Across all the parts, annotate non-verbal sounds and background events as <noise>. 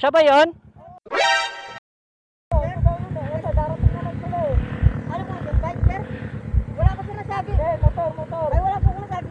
Siya ba? Ano sir? Wala ko sinasabi. Eh, motor, motor. Ay, wala ko nasabi.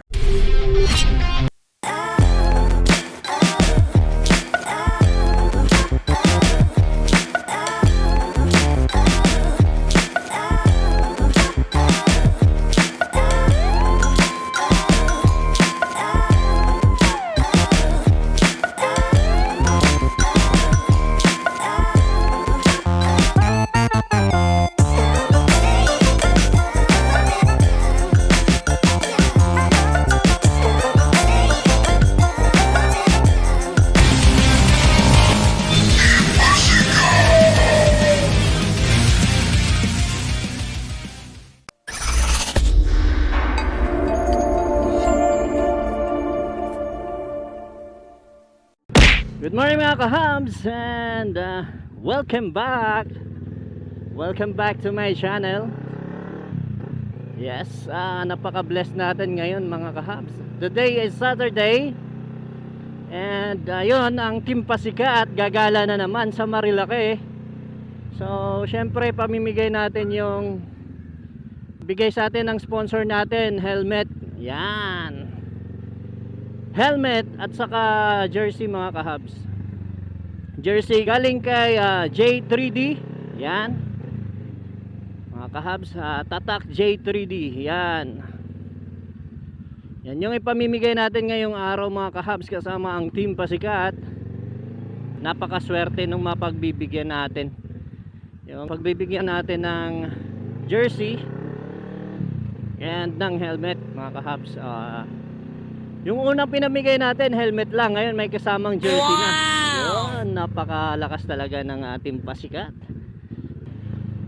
Kahabs and uh, welcome back. Welcome back to my channel. Yes, uh, napaka-blessed natin ngayon mga kahabs. Today is Saturday. And uh, yun, ang Team Pasikat gagala na naman sa Marilake. So, syempre pamimigay natin yung bigay sa atin ng sponsor natin, helmet. Yan helmet at saka jersey mga kahabs jersey galing kay ah, J3D yan. Mga kahabs ah, tatak J3D yan. Yan yung ipamimigay natin ngayong araw mga kahabs kasama ang team pasikat. Napakaswerte nung mapagbibigyan natin. Yung pagbibigyan natin ng jersey and ng helmet mga kahabs ah. Yung unang pinamigay natin, helmet lang. Ngayon may kasamang jersey na. Yun, napakalakas talaga ng ating pasikat.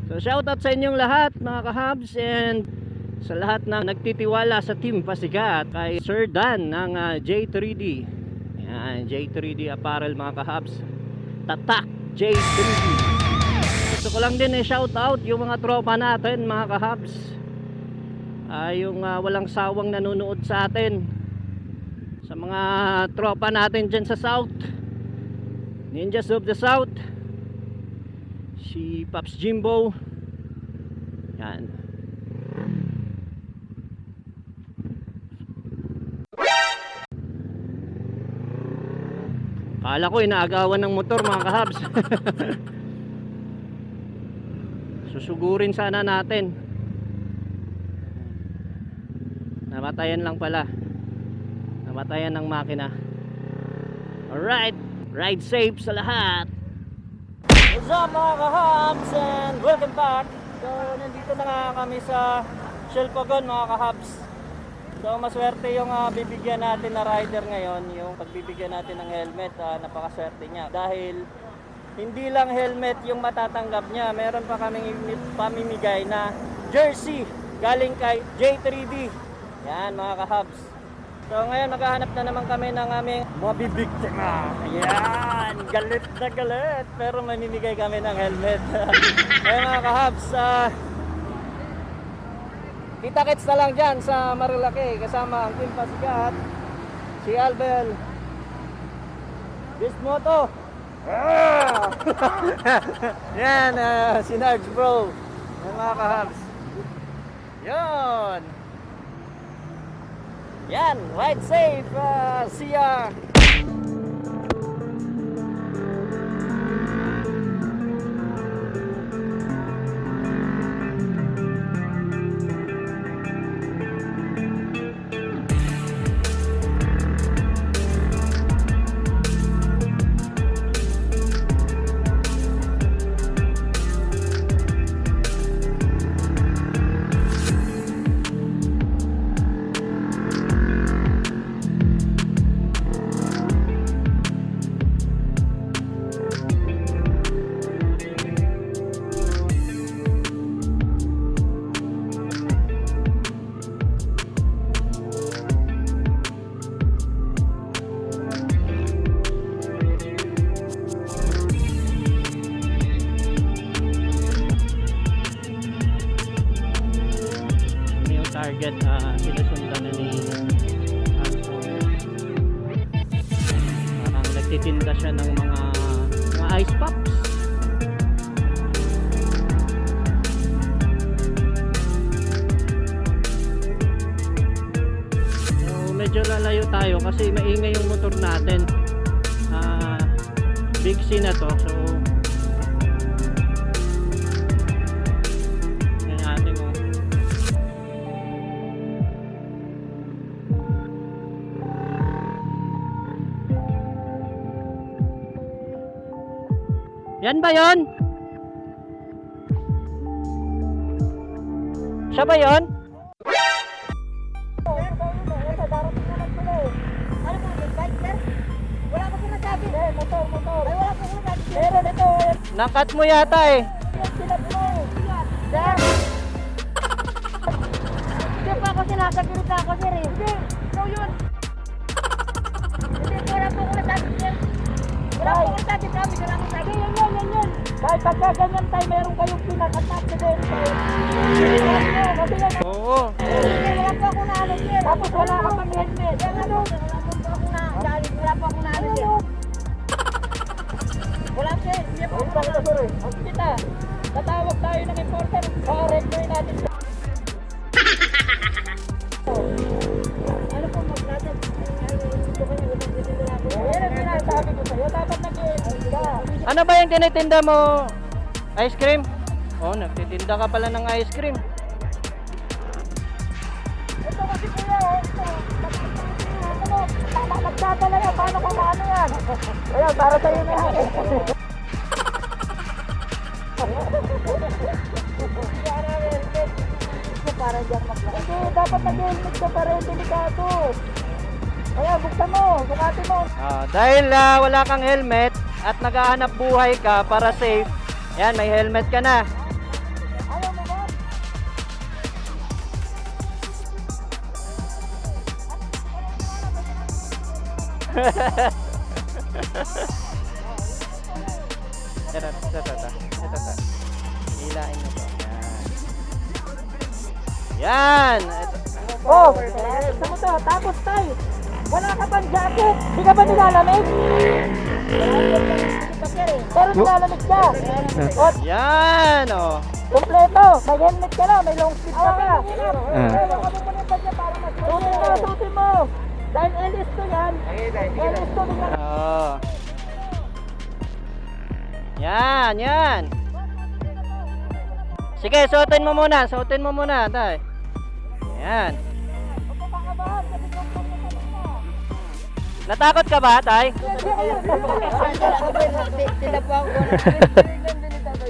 So shoutout sa inyong lahat mga kahabs and sa lahat na nagtitiwala sa team pasikat kay Sir Dan ng ah, J3D. Yan, J3D apparel mga kahabs. Tatak J3D. Gusto ko lang din eh shoutout yung mga tropa natin mga kahabs. Ah, yung ah, walang sawang nanonood sa atin sa mga tropa natin dyan sa South Ninjas of the South. Si Pops Jimbo. Yan. Kala ko inaagawan ng motor mga kahabs. <laughs> Susugurin sana natin. Namatayan lang pala. Namatayan ng makina. Alright ride safe sa lahat. What's up mga kahabs? And welcome back. So nandito na nga kami sa Shelpagon mga kahabs. So maswerte yung ah, bibigyan natin na rider ngayon yung pagbibigyan natin ng helmet. Ah, napakaswerte niya. Dahil hindi lang helmet yung matatanggap niya meron pa kaming imi- pamimigay na jersey galing kay J3D yan mga kahabs So ngayon maghahanap na naman kami ng aming mabibiktima. Yan, galit na galit. Pero mamimigay kami ng helmet. <laughs> Kaya mga kahabs, ah, kita-kits na lang dyan sa Marilake kasama ang Team Pasikat, si Albel, Bismoto, Ah! <laughs> Yan, ah, si Nards Bro. Yan mga kahabs. Yan. Yan, ride safe. Uh, see ya. Ice pops. So, medyo lalayo tayo kasi maingay yung motor natin. Ah, big C na to. So, Yan ba yon? Siya ba yon? Nakat mo yata eh. Sir. Hindi pa ako sinasagrita ako, sir eh. Hindi, ikaw yun. Hindi, wala po akong nasabi, sir. Akong nasabi, sabi ko lang ang sabi. Yan, yan, yan, yan. Dahil pagka ganyan tayo, meron kayong pinakat na yan, Oo. Wala po ako tinitinda mo? Ice cream? Oh, nagtitinda ka pala ng ice cream. Ito kasi kuya, oh. Ito. Tama, nagdadala yan. Paano kung ano yan? Ayan, para sa'yo na yan. para dyan maglaki. Hindi, dapat nag-helmet ka para delikado. Kaya buksan mo, sukatin mo. Ah, dahil ah, wala kang helmet at naghahanap buhay ka para safe, yan, may helmet ka na. Ito, ito, ito, ito, ito, ito. Hilain mo to. Yan. Ito. Oh, gusto mo to. Tapos tayo. Wala ka pang jacket. Di ka ba nilalamig? Pero nilalamig ka. O, Yan, oh. kompleto. May helmet ka na. May long sleeve ka ka. Ah. Sutin mo, sutin mo. Dahil LS to yan. LS to din yan. Oh. Yan, yan. Sige, suotin mo muna. Suotin mo muna, tay. Yan. Natakot ka ba, tay? Sila po ako.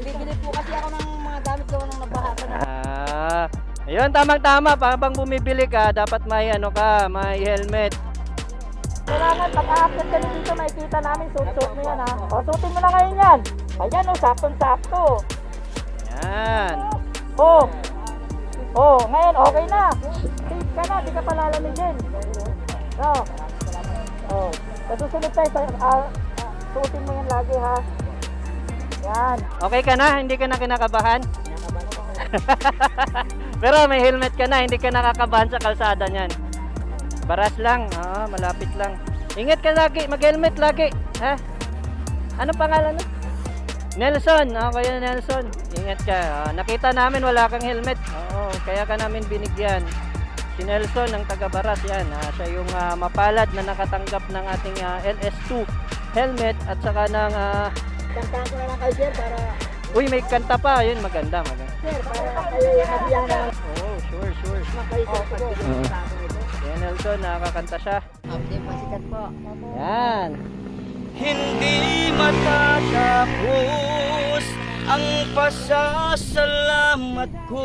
Bibili po kasi ako ng mga gamit ko nang nabaha ka na. Ah, ayun, tamang-tama. Pag bumibili ka, dapat may ano ka, may helmet. Kailangan pag-a-upload ka dito, makikita namin suit-suit mo yan ha. O, suotin mo na ngayon yan. Ayan o, saktong-sakto. Yan. Oh. Oh, ngayon okay na. Safe ka na, di ka pa lalamigin. Oh. Sa susunod tayo, ah, ah, suotin mo yan lagi ha. Yan. Okay ka na? Hindi ka na kinakabahan? <laughs> Pero may helmet ka na, hindi ka nakakabahan sa kalsada niyan. Baras lang, ah, malapit lang. Ingat ka lagi, mag-helmet lagi. Ha? Anong pangalan mo? Nelson, ah, Kuya Nelson. Ingat ka. Ah, nakita namin wala kang helmet. Oo, kaya ka namin binigyan. Si Nelson ng taga Baras yan. Ah, siya yung ah, mapalad na nakatanggap ng ating ah, LS2 helmet at saka ng Kantahan ko na lang kayo, sir, para, Uy, may kanta pa. Yun, maganda, maganda. sir, para kayo yung nabiyan na Oh, sure, sure. kayo pag Yan, Nelson, nakakanta siya. Update pasikat po. Yan. Hindi matatapos ang pasasalamat ko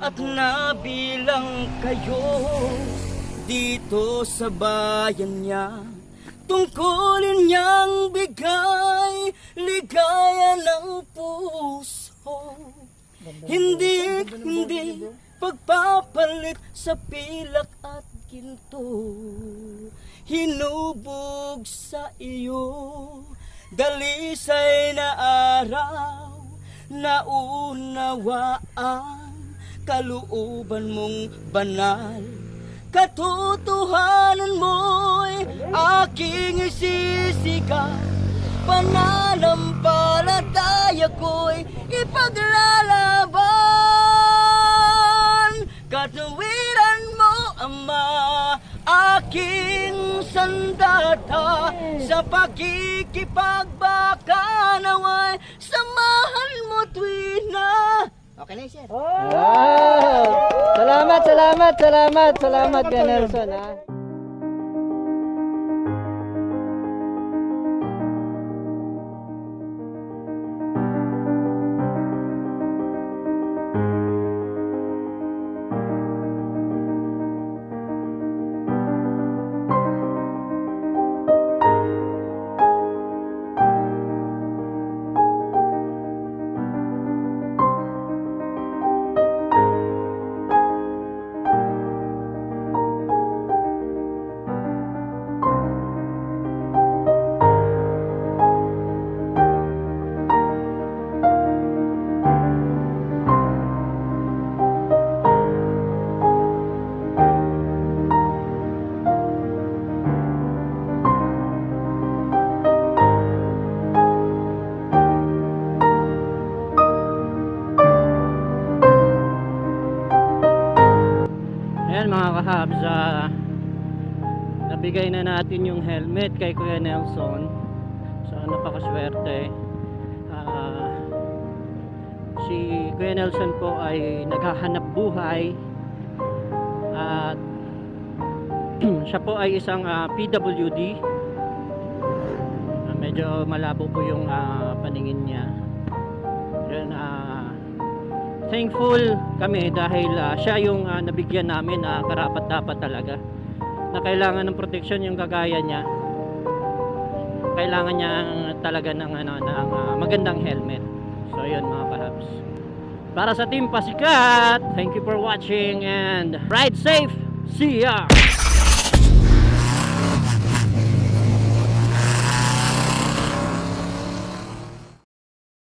at nabilang kayo dito sa bayan niya. Tungkulin niyang bigay ligaya ng puso. Hindi, hindi pagpapalit sa pilak at ginto. Hinubog sa iyo, dalisay na araw, naunawaan, kalooban mong banal. Katotohanan mo'y aking isisigaw. Pananampalataya ko'y ipaglalaban. Katuwiran mo, Ama, aking sandata. Sa pakikipagbaka naway Samahan mo tuwina Okay na, sir. Wow! Salamat, salamat, salamat, salamat kay Nelson ha. Nabigay na natin yung helmet kay Kuya Nelson. So napakaswerte. Ah, si Kuya Nelson po ay naghahanap buhay at <clears throat> siya po ay isang ah, PWD. Ah, medyo malabo po yung ah, paningin niya. Yun, ah, thankful kami dahil ah, siya yung ah, nabigyan namin na karapat dapat talaga na kailangan ng proteksyon yung kagaya niya. Kailangan niya talaga ng ano ng ah, magandang helmet. So yun mga kahabs para sa team pasikat thank you for watching and ride safe. See ya